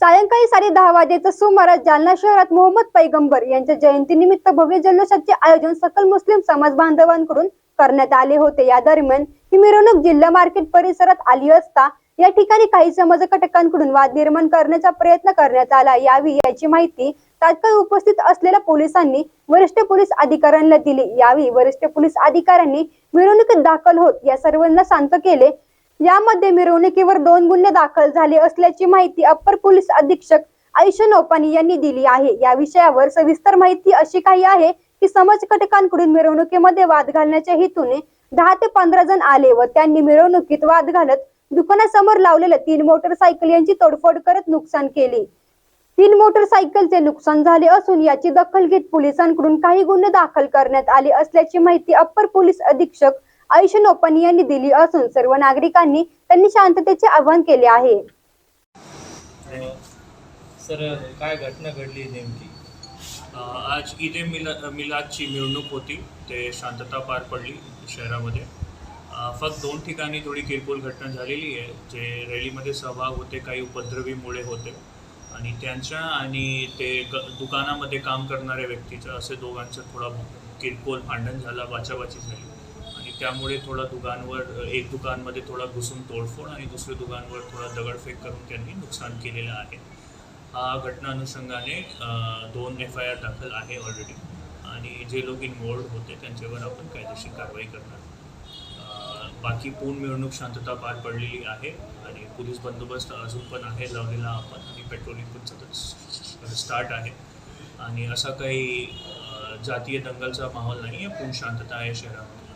सायंकाळी साडे दहा वाजेच्या सुमारास जालना शहरात मोहम्मद पैगंबर यांच्या जयंतीनिमित्त भव्य जल्लोषाचे आयोजन सकल मुस्लिम समाज बांधवांकडून करण्यात आले होते. या दरम्यान ही मिरवणूक जिल्हा मार्केट परिसरात आली असता या ठिकाणी काही समाजकटकांकडून वाद निर्माण करण्याचा प्रयत्न करण्यात आला. यावी याची माहिती तात्काळ उपस्थित असलेल्या पोलिसांनी वरिष्ठ पोलीस अधिकाऱ्यांना दिली. यावेळी वरिष्ठ पोलीस अधिकाऱ्यांनी मिरवणुकीत दाखल होत या सर्वांना शांत केले. यामध्ये मिरवणुकीवर दोन गुन्हे दाखल झाले असल्याची माहिती अप्पर पोलीस अधीक्षक आयुष्य नोपानी यांनी दिली आहे. या विषयावर सविस्तर माहिती अशी काही आहे की समाज घटकांकडून मिरवणुकीमध्ये वाद घालण्याच्या हेतूने दहा ते पंधरा जण आले व त्यांनी मिरवणुकीत वाद घालत दुकानासमोर लावलेल्या तीन मोटरसायकल यांची तोडफोड करत नुकसान केले. तीन मोटरसायकलचे नुकसान झाले असून याची दखल घेत पोलिसांकडून काही गुन्हे दाखल करण्यात आले असल्याची माहिती अप्पर पोलीस अधीक्षक आयुष्य नोपानी यांनी दिली असून सर्व नागरिकांनी त्यांनी शांततेचे आवाहन केले आहे. सर काय घटना घडली नेमकी? आज ईद ए मिला मिलादची मिरवणूक होती. ते शांतता पार पडली शहरामध्ये. फक्त दोन ठिकाणी थोडी किरकोळ घटना झालेली आहे. जे रॅलीमध्ये सहभाग होते काही उपद्रवीमुळे होते. आणि त्यांच्या आणि ते ग दुकानामध्ये काम करणाऱ्या व्यक्तीचं असे दोघांचं थोडा किरकोळ भांडण झाला बाचाबाची झाली. त्यामुळे थोडा दुकानवर एक दुकानमध्ये थोडा घुसून तोडफोड आणि दुसऱ्या दुकानवर थोडा दगडफेक करून त्यांनी नुकसान केलेलं आहे. हा घटना अनुषंगाने दोन एफ आय आर दाखल आहे ऑलरेडी आणि जे लोक इन्वॉल्ड होते त्यांच्यावर आपण कायदेशीर कारवाई करणार. बाकी पूर्ण मिरवणूक शांतता पार पडलेली आहे आणि पोलीस बंदोबस्त अजून पण आहे लावलेला आपण आणि पेट्रोलिंग पण सतत स्टार्ट आहे. आणि असा काही जातीय दंगलचा माहोल नाही आहे पूर्ण शांतता आहे शहरामध्ये.